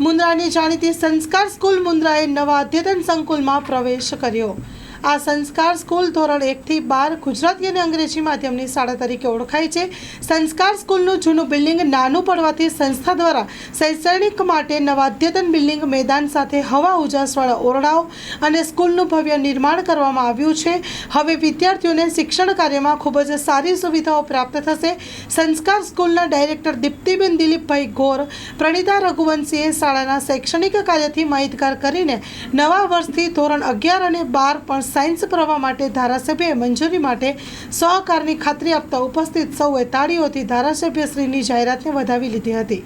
મુન્દ્રાની જાણીતી સંસ્કાર સ્કૂલ મુન્દ્રાએ નવા અદ્યતન સંકુલમાં પ્રવેશ કર્યો. આ સંસ્કાર સ્કૂલ ધોરણ એકથી બાર ગુજરાતી અને અંગ્રેજી માધ્યમની શાળા તરીકે ઓળખાય છે. સંસ્કાર સ્કૂલનું જૂનું બિલ્ડિંગ નાનું પડવાથી સંસ્થા દ્વારા શૈક્ષણિક માટે નવા અદ્યતન બિલ્ડિંગ મેદાન સાથે હવા ઉજાસવાળા ઓરડાઓ અને સ્કૂલનું ભવ્ય નિર્માણ કરવામાં આવ્યું છે. હવે વિદ્યાર્થીઓને શિક્ષણ કાર્યમાં ખૂબ જ સારી સુવિધાઓ પ્રાપ્ત થશે. સંસ્કાર સ્કૂલના ડાયરેક્ટર દીપ્તિબેન દિલીપભાઈ ગોર, પ્રણીતા રઘુવંશીએ શાળાના શૈક્ષણિક કાર્યથી માહિતગાર કરીને નવા વર્ષથી ધોરણ અગિયાર અને બાર પણ સાયન્સ પ્રવાહ માટે ધારાસભ્યએ મંજૂરી માટે સહકારની ખાતરી આપતા ઉપસ્થિત સૌએ તાળીઓથી ધારાસભ્યશ્રીની જાહેરાતને વધાવી લીધી હતી.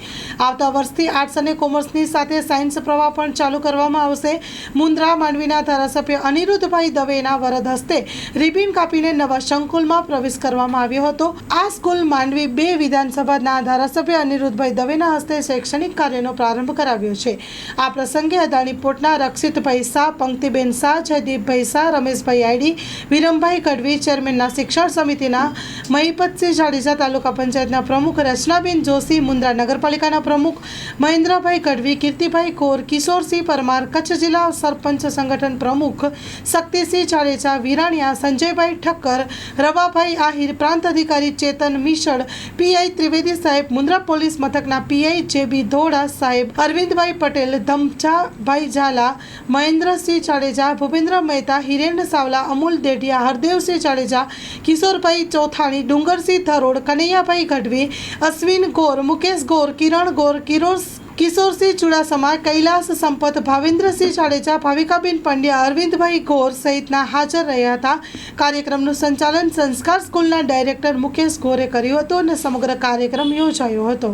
આવતા વર્ષથી આર્ટ્સ અને કોમર્સની સાથે સાયન્સ પ્રવાહ પણ ચાલુ કરવામાં આવશે. મુન્દ્રા માંડવીના ધારાસભ્ય અનિરુદ્ધભાઈ દવેના વરદ હસ્તે રિબિન કાપીને નવા સંકુલમાં પ્રવેશ કરવામાં આવ્યો હતો. આ સ્કૂલ માંડવી બે વિધાનસભાના ધારાસભ્ય અનિરુદ્ધભાઈ દવેના હસ્તે શૈક્ષણિક કાર્યનો પ્રારંભ કરાવ્યો છે. આ પ્રસંગે અદાણી પોર્ટના રક્ષિતભાઈ શાહ, પંક્તિબેન શાહ, જયદીપભાઈ શાહ રમેશભાઈ આઈડી વિરમભાઈ ગઢવી, ચેરમેનના શિક્ષણ સમિતિના મહિપતસિંહ જાડેજા તાલુકા પંચાયતના પ્રમુખ, રચનાબેન જોશી મુન્દ્રા નગરપાલિકાના પ્રમુખ, મહેન્દ્રભાઈ ગઢવી, કીર્તિભાઈ કોર, કિશોરસિંહ પરમાર, કચ્છ જિલ્લા સરપંચ સંગઠન પ્રમુખ, શક્તિસિંહ જાડેજા, વિરાણિયા, સંજયભાઈ ઠક્કર, રવાભાઈ આહિર, પ્રાંત અધિકારી ચેતન મિશળ પીઆઈ ત્રિવેદી સાહેબ મુન્દ્રા પોલીસ મથકના પીઆઈ જેબી ધોડા સાહેબ, અરવિંદભાઈ પટેલ, ધમચાભાઈ ઝાલા, મહેન્દ્રસિંહ જાડેજા, ભૂપેન્દ્ર મહેતા હિરેન સાવલા અમૂલ દેઢિયા, હરદેવસિંહ જાડેજા, કિશોરભાઈ ચોથાણી, ડુંગરસિંહ થરોડ કનૈયાભાઈ ગઢવી, અશ્વિન ગોર, મુકેશ ગોર, કિરણ ગોર, કિરોસ, કિશોરસિંહ ચુડાસમા, કૈલાસ સંપત, ભાવેન્દ્રસિંહ જાડેજા, ભાવિકાબેન પંડ્યા, અરવિંદભાઈ ગોર સહિતના હાજર રહ્યા હતા. કાર્યક્રમનું સંચાલન સંસ્કાર સ્કૂલના ડાયરેક્ટર મુકેશ ગોરે કર્યું હતું અને સમગ્ર કાર્યક્રમ યોજાયો હતો.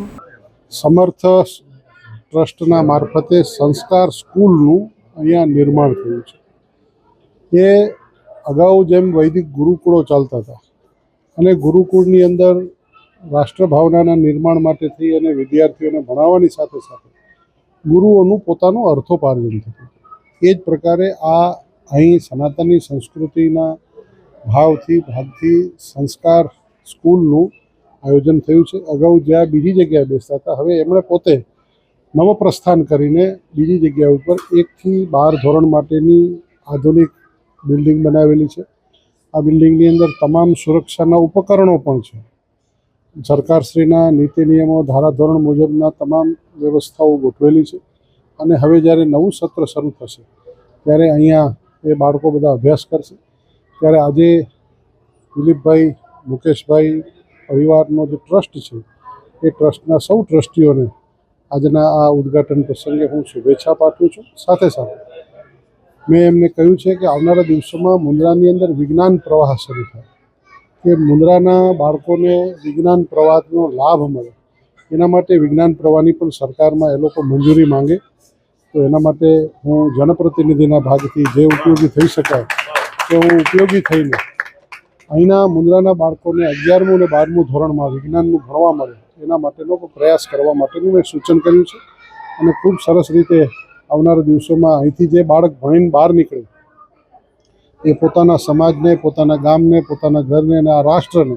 સમર્થ ટ્રસ્ટના મારફતે સંસ્કાર સ્કૂલનું અહીંયા નિર્માણ થયું છે. એ અગાઉ જેમ વૈદિક ગુરુકુળો ચાલતા હતા અને ગુરુકુળની અંદર રાષ્ટ્રભાવનાના નિર્માણ માટે થઈ અને વિદ્યાર્થીઓને ભણાવવાની સાથે સાથે ગુરુઓનું પોતાનું અર્થોપાર્જન થતું. એ જ પ્રકારે આ અહીં સનાતનની સંસ્કૃતિના ભાવથી, ભાગથી સંસ્કાર સ્કૂલનું આયોજન થયું છે. અગાઉ જ્યાં બીજી જગ્યાએ બેસતા હતા, હવે એમણે પોતે નવપ્રસ્થાન કરીને બીજી જગ્યા ઉપર એકથી બાર ધોરણ માટેની આધુનિક બિલ્ડિંગ બનાવેલી છે. આ બિલ્ડિંગની અંદર તમામ સુરક્ષાના ઉપકરણો પણ છે. સરકારશ્રીના નીતિ નિયમો, ધારાધોરણ મુજબના તમામ વ્યવસ્થાઓ ગોઠવેલી છે અને હવે જ્યારે નવું સત્ર શરૂ થશે, ત્યારે અહીંયા એ બાળકો બધા અભ્યાસ કરશે. ત્યારે આજે દિલીપભાઈ, મુકેશભાઈ પરિવારનો જે ટ્રસ્ટ છે, એ ટ્રસ્ટના સૌ ટ્રસ્ટીઓને આજના આ ઉદ્ઘાટન પ્રસંગે હું શુભેચ્છા પાઠવું છું. સાથે સાથે મેં એમને કહ્યું છે કે આવનારા દિવસોમાં મુન્દ્રાની અંદર વિજ્ઞાન પ્રવાહ શરૂ થાય. કે મુન્દ્રાના બાળકોને વિજ્ઞાન પ્રવાહનો લાભ મળે. એના માટે વિજ્ઞાન પ્રવાહની પણ સરકારમાં એ લોકો મંજૂરી માંગે. તો એના માટે હું જનપ્રતિનિધિના ભાગથી જે ઉપયોગી થઈ શકાય તે હું ઉપયોગી થઈને અહીંના મુન્દ્રાના બાળકોને અગિયારમું અને બારમું ધોરણમાં વિજ્ઞાનનું ભણવા મળે એના માટેનો પ્રયાસ કરવા માટેનું મેં સૂચન કર્યું છે. અને ખૂબ સરસ રીતે આવનારા દિવસોમાં અહીંથી જે બાળક ભણીને બહાર નીકળે, એ પોતાના સમાજને, પોતાના ગામને, પોતાના ઘરને અને આ રાષ્ટ્રને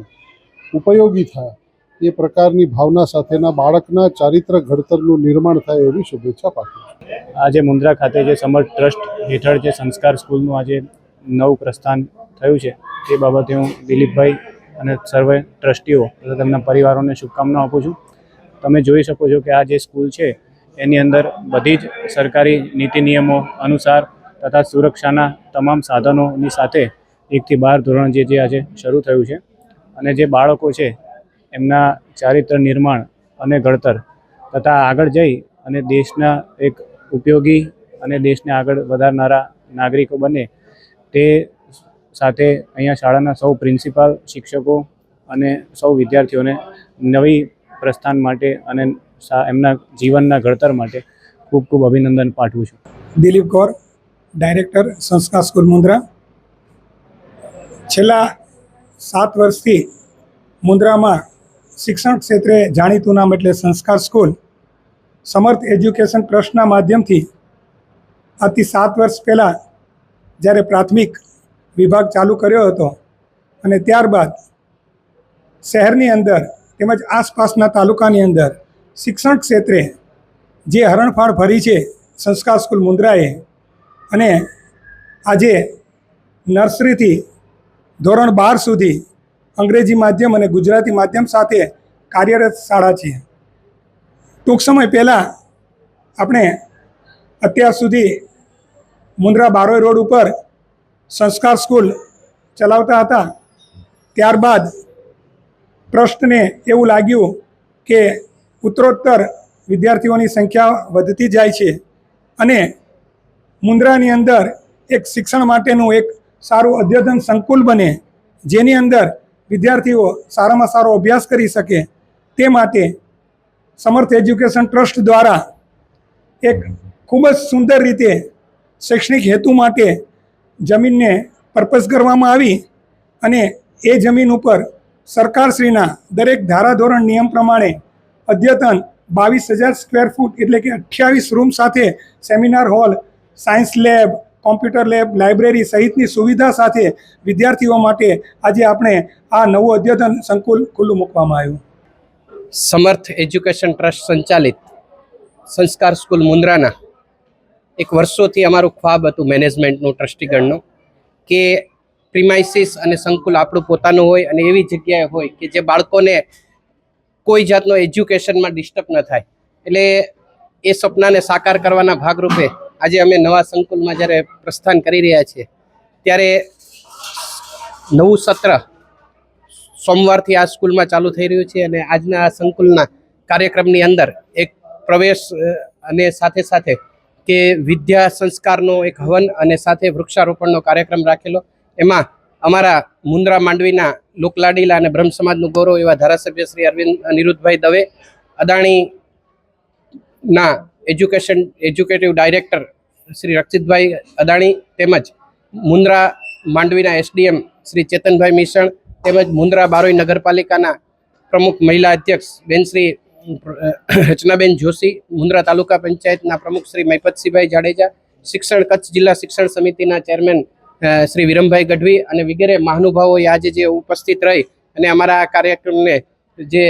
ઉપયોગી થાય. એ પ્રકારની ભાવના સાથેના બાળકના ચારિત્ર ઘડતરનું નિર્માણ થાય એવી શુભેચ્છા પાઠવું આજે મુન્દ્રા ખાતે જે સમર ટ્રસ્ટ હેઠળ જે સંસ્કાર સ્કૂલનું આજે નવું પ્રસ્થાન થયું છે તે બાબતે હું દિલીપભાઈ અને સર્વે ટ્રસ્ટીઓ તથા તેમના પરિવારોને શુભકામનાઓ આપું છું. તમે જોઈ શકો છો કે આ જે સ્કૂલ છે એની અંદર બધી જ સરકારી નીતિ નિયમો અનુસાર તથા સુરક્ષાના તમામ સાધનોની સાથે એકથી બાર ધોરણ જે જે આજે શરૂ થયું છે અને જે બાળકો છે, એમના ચારિત્ર નિર્માણ અને ઘડતર તથા આગળ જઈ અને દેશના એક ઉપયોગી અને દેશને આગળ વધારનારા નાગરિકો બને તે સાથે અહીંયા શાળાના સૌ પ્રિન્સિપાલ, શિક્ષકો અને સૌ વિદ્યાર્થીઓને નવી પ્રસ્થાન માટે અને એમના જીવનના ઘડતર માટે ખૂબ ખૂબ અભિનંદન પાઠવું છું. દિલીપ કૌર, ડાયરેક્ટર, સંસ્કાર સ્કૂલ મુન્દ્રા છેલ્લા સાત વર્ષથી મુન્દ્રામાં શિક્ષણ ક્ષેત્રે જાણીતું નામ એટલે સંસ્કાર સ્કૂલ. સમર્થ એજ્યુકેશન ટ્રસ્ટના માધ્યમથી આજથી સાત વર્ષ પહેલાં જ્યારે પ્રાથમિક વિભાગ ચાલુ કર્યો હતો અને ત્યારબાદ શહેરની અંદર તેમજ આસપાસના તાલુકાની અંદર શિક્ષણ ક્ષેત્રે જે હરણફાળ ભરી છે સંસ્કાર સ્કૂલ મુન્દ્રાએ અને આજે નર્સરીથી ધોરણ બાર સુધી અંગ્રેજી માધ્યમ અને ગુજરાતી માધ્યમ સાથે કાર્યરત શાળા છે. ટૂંક સમય પહેલાં આપણે અત્યાર સુધી મુન્દ્રા બારોઈ રોડ ઉપર સંસ્કાર સ્કૂલ ચલાવતા હતા. ત્યારબાદ ટ્રસ્ટને એવું લાગ્યું કે ઉત્તરોત્તર વિદ્યાર્થીઓની સંખ્યા વધતી જાય છે અને મુન્દ્રાની અંદર એક શિક્ષણ માટેનું એક સારું અદ્યતન સંકુલ બને, જેની અંદર વિદ્યાર્થીઓ સારામાં સારો અભ્યાસ કરી શકે, તે માટે સમર્થ એજ્યુકેશન ટ્રસ્ટ દ્વારા એક ખૂબ જ સુંદર રીતે શૈક્ષણિક હેતુ માટે જમીનને પર્પઝ કરવામાં આવી અને એ જમીન ઉપર સરકારશ્રીના દરેક ધારાધોરણ નિયમ પ્રમાણે અદ્યતન બાવીસ હજાર સ્ક્વેર ફૂટ એટલે કે અઠ્યાવીસ રૂમ સાથે seminar hall, science lab, computer lab, library સહિતની સુવિધા સાથે વિદ્યાર્થીઓ માટે આજે આપણે આ નવું અદ્યતન સંકુલ ખુલ્લું મૂકવામાં આવ્યું. સમર્થ એજ્યુકેશન ટ્રસ્ટ સંચાલિત સંસ્કાર સ્કૂલ મુન્દ્રાના એક વર્ષોથી અમારું ખ્વાબ હતું મેનેજમેન્ટનું ટ્રસ્ટીગણનું કે પ્રિમાઇસીસ અને સંકુલ આપણું પોતાનું હોય અને એવી જગ્યાએ હોય કે જે બાળકોને કોઈ જાતનો એજ્યુકેશનમાં ડિસ્ટર્બ ન થાય. એટલે એ સપનાને સાકાર કરવાના ભાગરૂપે આજે અમે નવા સંકુલમાં જ્યારે પ્રસ્થાન કરી રહ્યા છીએ, ત્યારે નવું સત્ર સોમવારથી આ સ્કૂલમાં ચાલુ થઈ રહ્યું છે અને આજના આ સંકુલના કાર્યક્રમની અંદર એક પ્રવેશ અને સાથે સાથે કે વિદ્યા સંસ્કારનો એક હવન અને સાથે વૃક્ષારોપણનો કાર્યક્રમ રાખેલો એમાં અમારા મુન્દ્રા માંડવીના લોકલાડીલા અને બ્રહ્મ સમાજનું ગૌરવ એવા ધારાસભ્ય Shri Arvind Aniruddhbhai Dave, અદાણીના education, educative director Shri Rakshitbhai Adani તેમજ મુન્દ્રા માંડવીના એસડીએમ શ્રી ચેતનભાઈ મિશ્રણ તેમજ મુન્દ્રા બારોઈ નગરપાલિકાના પ્રમુખ મહિલા અધ્યક્ષ બેન શ્રી રચનાબેન જોશી, મુન્દ્રા તાલુકા પંચાયતના પ્રમુખ શ્રી મૈપતસિંહભાઈ જાડેજા, શિક્ષણ કચ્છ જિલ્લા શિક્ષણ સમિતિના ચેરમેન શ્રી વિરમભાઈ ગઢવી અને વગેરે મહાનુભાવોએ આજે જે ઉપસ્થિત રહી અને અમારા આ કાર્યક્રમને જે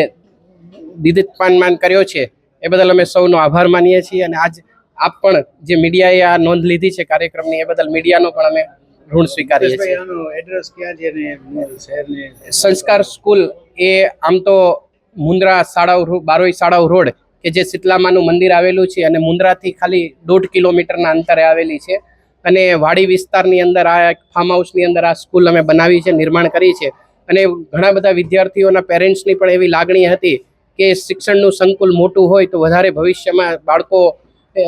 દીદિત પાનમાન કર્યો છે એ બદલ અમે સૌનો આભાર માનીએ છીએ અને આજ આપ પણ જે મીડિયાએ આ નોંધ લીધી છે કાર્યક્રમની એ બદલ મીડિયાનો પણ અમે ઋણ સ્વીકારીએ છીએ. એડ્રેસ ક્યાં છે સંસ્કાર સ્કૂલ એ આમ તો મુન્દ્રા શાળાઓ બારોઈ શાળાઓ રોડ કે જે શીતલામાનું મંદિર આવેલું છે અને મુન્દ્રાથી ખાલી દોઢ કિલોમીટરના અંતરે આવેલી છે. અને વાડી વિસ્તારની અંદર આ એક ફાર્મ હાઉસની અંદર આ સ્કૂલ અમે બનાવી છે, નિર્માણ કરી છે. અને ઘણા બધા વિદ્યાર્થીઓના પેરેન્ટ્સની પણ એવી લાગણી હતી કે શિક્ષણનું સંકુલ મોટું હોય તો વધારે ભવિષ્યમાં બાળકો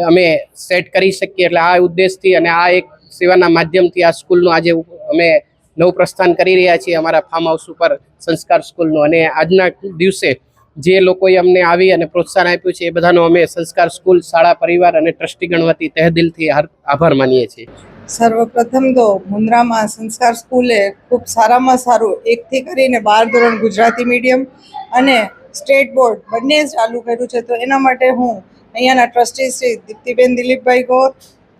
અમે સેટ કરી શકીએ. એટલે આ ઉદ્દેશથી અને આ એક સેવાના માધ્યમથી આ સ્કૂલનું આજે અમે નવું પ્રસ્થાન કરી રહ્યા છીએ અમારા ફાર્મ હાઉસ ઉપર સંસ્કાર સ્કૂલનું અને આજના દિવસે જે લોકોએ અમને આવી અને પ્રોત્સાહન આપ્યું છે એ બધાનો અમે સંસ્કાર, સ્કૂલ, શાળા, પરિવાર અને ટ્રસ્ટીગણ વતી તહેદિલથી આભાર માનીએ છીએ. સર્વપ્રથમ તો મુન્દ્રામાં સંસ્કાર સ્કૂલે ખૂબ સારામાં સારું એકથી કરીને બાર ધોરણ ગુજરાતી મીડિયમ અને સ્ટેટ બોર્ડ બંને ચાલુ કર્યું છે. તો એના માટે હું અહીંયાના ટ્રસ્ટી શ્રી દીપ્તિબેન દિલીપભાઈ ગોર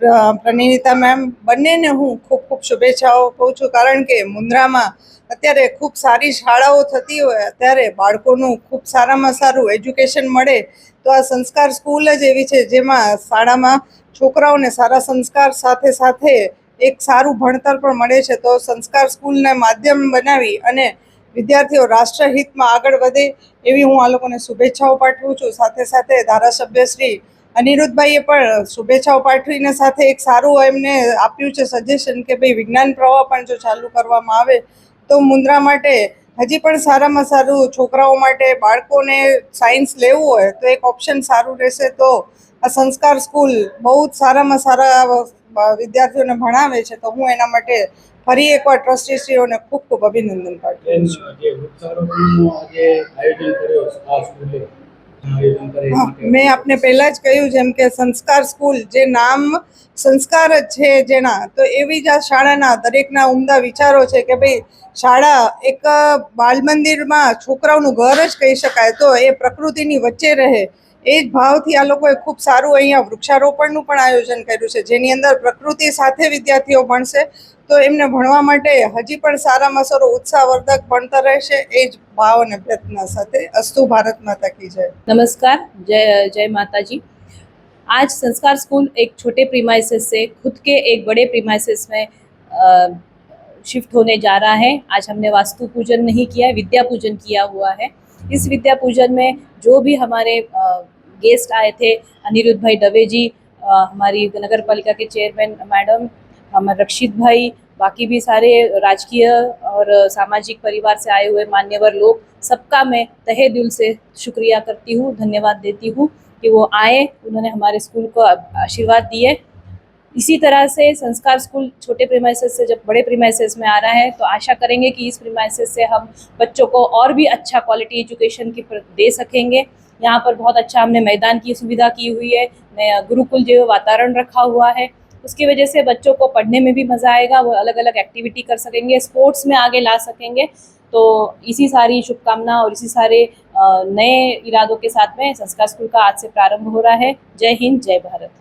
પ્ર- પ્રનિધિતા મેમ, બંનેને હું ખૂબ ખૂબ શુભેચ્છાઓ કહું છું. કારણ કે મુન્દ્રામાં અત્યારે ખૂબ સારી શાળાઓ થતી હોય, અત્યારે બાળકોનું ખૂબ સારામાં સારું એજ્યુકેશન મળે, તો આ સંસ્કાર સ્કૂલ જ એવી છે જેમાં શાળામાં છોકરાઓને સારા સંસ્કાર સાથે સાથે એક સારું ભણતર પણ મળે છે. તો સંસ્કાર સ્કૂલને માધ્યમ બનાવી અને વિદ્યાર્થીઓ રાષ્ટ્રહિતમાં આગળ વધે એવી હું આ લોકોને શુભેચ્છાઓ પાઠવું છું. સાથે સાથે ધારાસભ્ય શ્રી અનિરુદ્ધભાઈએ પણ શુભેચ્છાઓ પાઠવીને સાથે એક સારું એમને આપ્યું છે સજેશન કે ભાઈ વિજ્ઞાન પ્રવાહ પણ જો ચાલુ કરવામાં આવે, તો મુન્દ્રા માટે હજી પણ સારામાં સારું છોકરાઓ માટે બાળકોને સાયન્સ લેવું હોય, તો એક ઓપ્શન સારું રહેશે તો આ સંસ્કાર સ્કૂલ બહુ જ સારામાં સારા વિદ્યાર્થીઓને ભણાવે છે, તો હું એના માટે ફરી એકવાર ટ્રસ્ટીશ્રીઓને ખૂબ ખૂબ અભિનંદન પાઠવું છું. મેં આપને પહેલા જ કહ્યું જેમ કે સંસ્કાર સ્કૂલ જે નામ સંસ્કાર જ છે જેના તો એવી જ આ શાળાના દરેકના ઉમદા વિચારો છે કે ભાઈ શાળા એક બાલ મંદિરમાં છોકરાઓનું ઘર જ કહી શકાય તો એ પ્રકૃતિની વચ્ચે રહે. એ જ ભાવથી આ લોકોએ ખૂબ સારું અહીંયા વૃક્ષારોપણનું પણ આયોજન કર્યું છે જેની અંદર પ્રકૃતિ સાથે વિદ્યાર્થીઓ ભણશે તો એમને ભણવા માટે હજી પણ સારામાં સારો ઉત્સાહવર્ધક ભણતર રહેશે એ જ ભાવ અને પ્રયત્ન સાથે અસ્તુ ભારત માતા કી જય નમસ્કાર જય જય માતાજી आज संस्कार स्कूल एक छोटे प्रीमाइसेस से खुद के एक बड़े प्रीमाइसेस में शिफ्ट होने जा रहा है आज हमने वास्तु पूजन नहीं किया है विद्या पूजन किया हुआ है इस विद्या पूजन में जो भी हमारे गेस्ट आए थे, अनिरुद्ध भाई दवे जी हमारी नगर पालिका के चेयरमैन मैडम, हमारे रक्षित भाई, बाकी भी सारे राजकीय और सामाजिक परिवार से आए हुए मान्यवर लोग, सबका मैं तहे दिल से शुक्रिया करती हूँ, धन्यवाद देती हूँ कि वो आए, उन्होंने हमारे स्कूल को आशीर्वाद दिए। इसी तरह से संस्कार स्कूल छोटे प्रीमाइसेस से जब बड़े प्रीमाइसेस में आ रहा है तो आशा करेंगे कि इस प्रीमाइसेस से हम बच्चों को और भी अच्छा क्वालिटी एजुकेशन की दे सकेंगे। यहाँ पर बहुत अच्छा हमने मैदान की सुविधा की हुई है। नया गुरुकुल जो वातावरण रखा हुआ है। उसकी वजह से बच्चों को पढ़ने में भी मज़ा आएगा, वो अलग अलग एक्टिविटी कर सकेंगे स्पोर्ट्स में आगे ला सकेंगे। तो इसी सारी शुभकामना और इसी सारे नए इरादों के साथ में संस्कार स्कूल का आज से प्रारंभ हो रहा है। जय हिंद, जय भारत।